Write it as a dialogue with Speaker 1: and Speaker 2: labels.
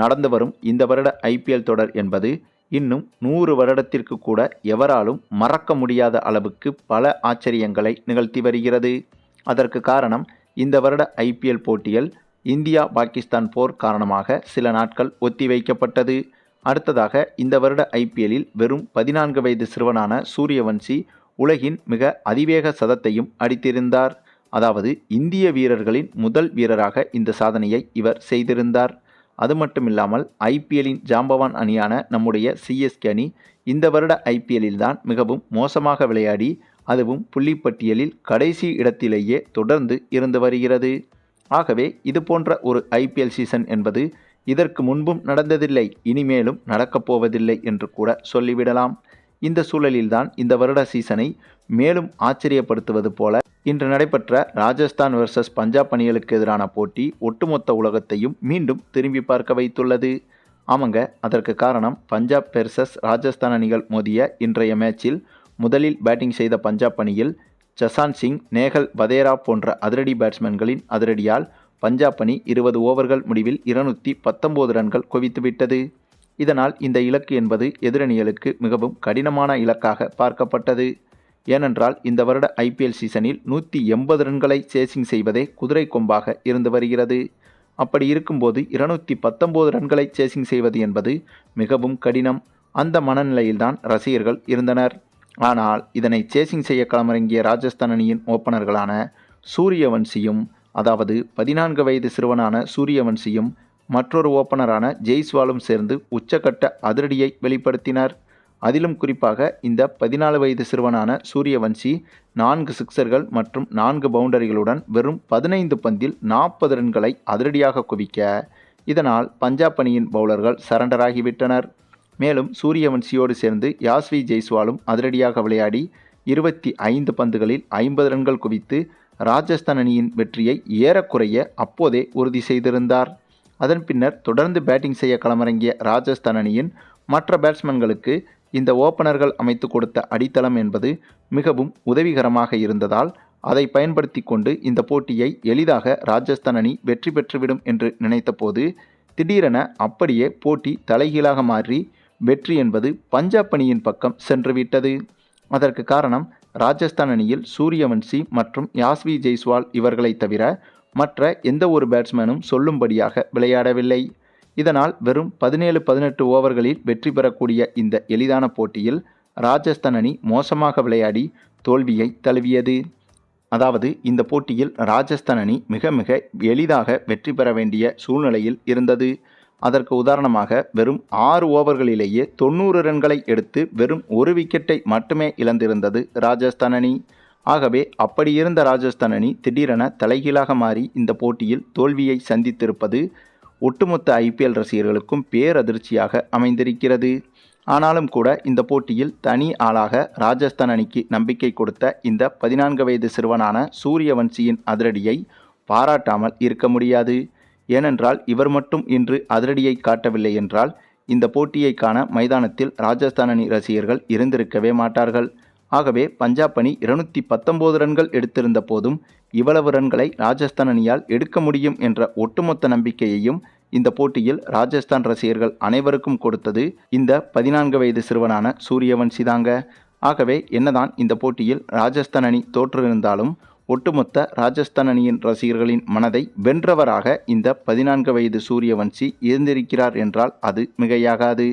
Speaker 1: நடந்து வரும் இந்த வருட ஐபிஎல் தொடர் என்பது இன்னும் நூறு வருடத்திற்கு கூட எவராலும் மறக்க முடியாத அளவுக்கு பல ஆச்சரியங்களை நிகழ்த்தி வருகிறது. அதற்கு காரணம் இந்த வருட ஐபிஎல் போட்டிகள் இந்தியா பாகிஸ்தான் போர் காரணமாக சில நாட்கள் ஒத்திவைக்கப்பட்டது அடுத்ததாக இந்த வருட ஐபிஎல்லில் வெறும் பதினான்கு வயது சிறுவனான சூரியவன்சி உலகின் மிக அதிவேக சதத்தையும் அடித்திருந்தார். அதாவது இந்திய வீரர்களின் முதல் வீரராக இந்த சாதனையை இவர் செய்திருந்தார். அது மட்டுமில்லாமல் ஐபிஎல்லின் ஜாம்பவான் அணியான நம்முடைய சிஎஸ்கே அணி இந்த வருட ஐபிஎல்லில் தான் மிகவும் மோசமாக விளையாடி அதுவும் புள்ளிப்பட்டியலில் கடைசி இடத்திலேயே தொடர்ந்து இருந்து வருகிறது. ஆகவே இது போன்ற ஒரு ஐபிஎல் சீசன் என்பது இதற்கு முன்பும் நடந்ததில்லை இனிமேலும் நடக்கப் போவதில்லை என்று கூட சொல்லிவிடலாம். இந்த சூழலில்தான் இந்த வருட சீசனை மேலும் ஆச்சரியப்படுத்துவது போல இன்று நடைபெற்ற ராஜஸ்தான் வெர்சஸ் பஞ்சாப் அணிகளுக்கு எதிரான போட்டி ஒட்டுமொத்த உலகத்தையும் மீண்டும் திரும்பி பார்க்க வைத்துள்ளது. ஆமாங்க அதற்கு காரணம் பஞ்சாப் வெர்சஸ் ராஜஸ்தான் அணிகள் மோதிய இன்றைய மேட்சில் முதலில் பேட்டிங் செய்த பஞ்சாப் அணியில் ஜசான் சிங் நேகல் வதேரா போன்ற அதிரடி பேட்ஸ்மேன்களின் அதிரடியால் பஞ்சாப் அணி இருபது ஓவர்கள் முடிவில் இருநூற்றி பத்தொம்போது ரன்கள் குவித்துவிட்டது. இதனால் இந்த இலக்கு என்பது எதிரணிகளுக்கு மிகவும் கடினமான இலக்காக பார்க்கப்பட்டது. ஏனென்றால் இந்த வருட ஐபிஎல் சீசனில் நூற்றி எண்பது ரன்களை சேசிங் செய்வதே குதிரை கொம்பாக இருந்து வருகிறது. அப்படி இருக்கும்போது இருநூற்றி பத்தொம்போது ரன்களை சேசிங் செய்வது என்பது மிகவும் கடினம். அந்த மனநிலையில்தான் ரசிகர்கள் இருந்தனர். ஆனால் இதனை சேசிங் செய்ய களமிறங்கிய ராஜஸ்தான் அணியின் ஓப்பனர்களான சூரியவன்சியும் அதாவது பதினான்கு வயது சிறுவனான சூரியவன்சியும் மற்றொரு ஓப்பனரான ஜெய்ஸ்வாலும் சேர்ந்து உச்சக்கட்ட அதிரடியை வெளிப்படுத்தினர். அதிலும் குறிப்பாக இந்த பதினாலு வயது சிறுவனான சூரியவன்சி நான்கு சிக்சர்கள் மற்றும் நான்கு பவுண்டரிகளுடன் வெறும் பதினைந்து பந்தில் நாற்பது ரன்களை அதிரடியாக குவிக்க இதனால் பஞ்சாப் அணியின் பவுலர்கள் சரண்டராகிவிட்டனர். மேலும் சூரியவன்சியோடு சேர்ந்து யாஸ்வி ஜெய்ஸ்வாலும் அதிரடியாக விளையாடி இருபத்தி ஐந்து பந்துகளில் ஐம்பது ரன்கள் குவித்து ராஜஸ்தான் அணியின் வெற்றியை ஏறக்குறைய அப்போதே உறுதி செய்திருந்தார். அதன் பின்னர் தொடர்ந்து பேட்டிங் செய்ய களமிறங்கிய ராஜஸ்தான் அணியின் மற்ற பேட்ஸ்மேன்களுக்கு இந்த ஓப்பனர்கள் அமைத்து கொடுத்த அடித்தளம் என்பது மிகவும் உதவிகரமாக இருந்ததால் அதை பயன்படுத்தி கொண்டு இந்த போட்டியை எளிதாக ராஜஸ்தான் அணி வெற்றி பெற்றுவிடும் என்று நினைத்தபோது திடீரென அப்படியே போட்டி தலைகீழாக மாறி வெற்றி என்பது பஞ்சாப் அணியின் பக்கம் சென்றுவிட்டது அதற்கு காரணம் ராஜஸ்தான் அணியில் சூரியவன்சி மற்றும் யாஸ்வி ஜெய்ஸ்வால் இவர்களை தவிர மற்ற எந்த ஒரு பேட்ஸ்மேனும் சொல்லும்படியாக விளையாடவில்லை. இதனால் வெறும் பதினேழு பதினெட்டு ஓவர்களில் வெற்றி பெறக்கூடிய இந்த எளிதான போட்டியில் ராஜஸ்தான் அணி மோசமாக விளையாடி தோல்வியை தழுவியது. அதாவது இந்த போட்டியில் ராஜஸ்தான் அணி மிக மிக எளிதாக வெற்றி பெற வேண்டிய சூழ்நிலையில் இருந்தது. அதற்கு உதாரணமாக வெறும் ஆறு ஓவர்களிலேயே தொண்ணூறு ரன்களை எடுத்து வெறும் ஒரு விக்கெட்டை மட்டுமே இழந்திருந்தது ராஜஸ்தான் அணி. ஆகவே அப்படி இருந்த ராஜஸ்தான் அணி திடீரென தலைகீழாக மாறி இந்த போட்டியில் தோல்வியை சந்தித்திருப்பது ஒட்டுமொத்த ஐபிஎல் ரசிகர்களுக்கும் பேரதிர்ச்சியாக அமைந்திருக்கிறது. ஆனாலும் கூட இந்த போட்டியில் தனி ஆளாக ராஜஸ்தான் அணிக்கு நம்பிக்கை கொடுத்த இந்த பதினான்கு வயது சிறுவனான சூரியவன்சியின் அதிரடியை பாராட்டாமல் இருக்க முடியாது. ஏனென்றால் இவர் மட்டும் இன்று அதிரடியை காட்டவில்லை என்றால் இந்த போட்டியை காண மைதானத்தில் ராஜஸ்தான் அணி ரசிகர்கள் இருந்திருக்கவே மாட்டார்கள். ஆகவே பஞ்சாப் அணி இருநூத்தி பத்தொன்பது ரன்கள் எடுத்திருந்த போதும் இவ்வளவு ரன்களை ராஜஸ்தான் அணியால் எடுக்க முடியும் என்ற ஒட்டுமொத்த நம்பிக்கையையும் இந்த போட்டியில் ராஜஸ்தான் ரசிகர்கள் அனைவருக்கும் கொடுத்தது இந்த பதினான்கு வயது சிறுவனான சூரியவன்சி தாங்க ஆகவே என்னதான் இந்த போட்டியில் ராஜஸ்தான் அணி தோற்றிருந்தாலும் ஒட்டுமொத்த ராஜஸ்தான் அணியின் ரசிகர்களின் மனதை வென்றவராக இந்த பதினான்கு வயது சூரியவன்சி இருந்திருக்கிறார் என்றால் அது மிகையாகாது.